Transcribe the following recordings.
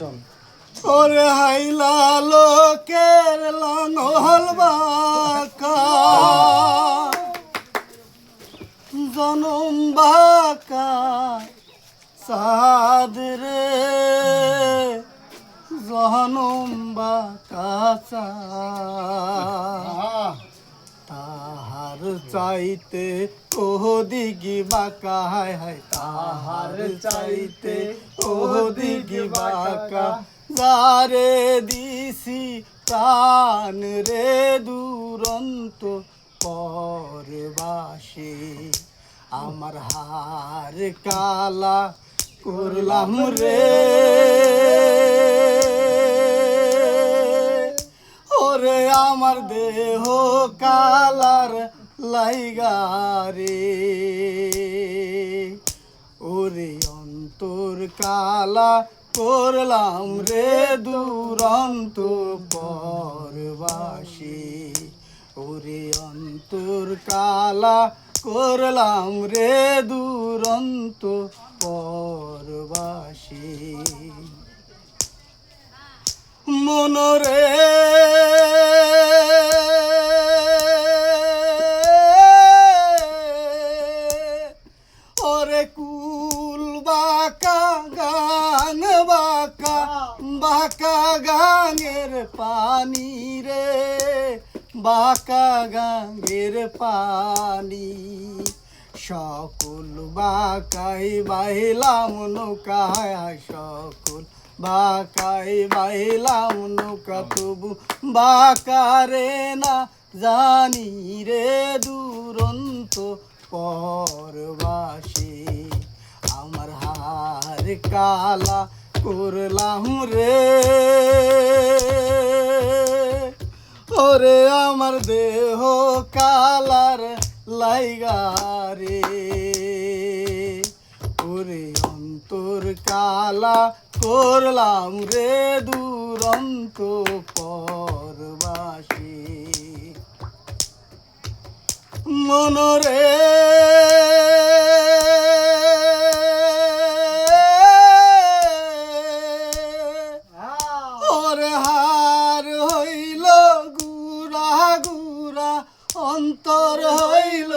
শোন। ওরে হাইলা লোকের লাঙল বাকা। জনম বাকা। সাদ রে জনম বাকা। তাহার চাইতে ওদিগি বাঁকা। হায় হায়, তাহার চাইতে ওদিগি বাঁকা। যারে দিছি প্রাণ রে দুরন্ত পরবাসে। আমার হার কালা করলাম রে। ওরে আমার দেহ কালার লাইগারে ওরে অন্তর কালা করলাম রে দুরন্ত পরবাসী। ওরে অন্তর কালা করলাম রে দুরন্ত পরবাসী। মনরে বাঁকা গান, বাঁকা বাঁকা গাঙের পানি রে, বাঁকা গাঙের পানি। সকল বাকাই বাইলাম নৌকায়, সকল বাকাই বাইলাম নৌকা, তবু বাকারে না জানি রে দুরন্ত পরবাসী কালা করলাম রে। ওরে আমার দেহ কালার লাইগারে ওরে অন্তর কালা করলাম রে দুরন্ত পরবাসী। মনরে অন্তর হইল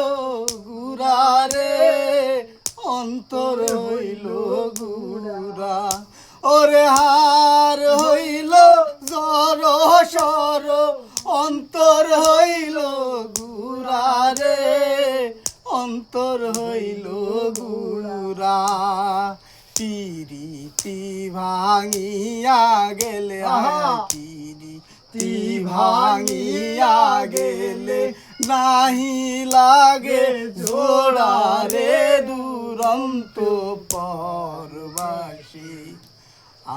গুরা রে অন্তর হইল গুরা ওরে হার হইল জর সর অন্তর হইল গুরা রে অন্তর হইল গুরা পিরিতি ভাঙিয়া গেলে পিরিতি ভাঙিয়া গেলে নাহি লাগে জোড়া রে দুরন্ত পরবাসী।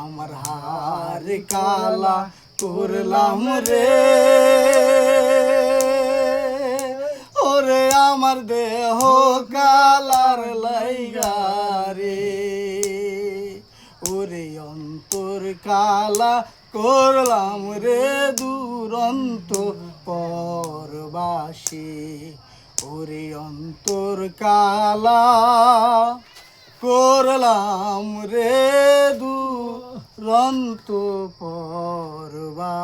আমার হার কালা করলাম রে। ওরে আমার দেহ কালার লাইগারে ওরে অন্তর কালা করলাম রে দুরন্ত পরবাসী ওরে অন্তর কালা করলাম রে দু রন্ত পরবাসী।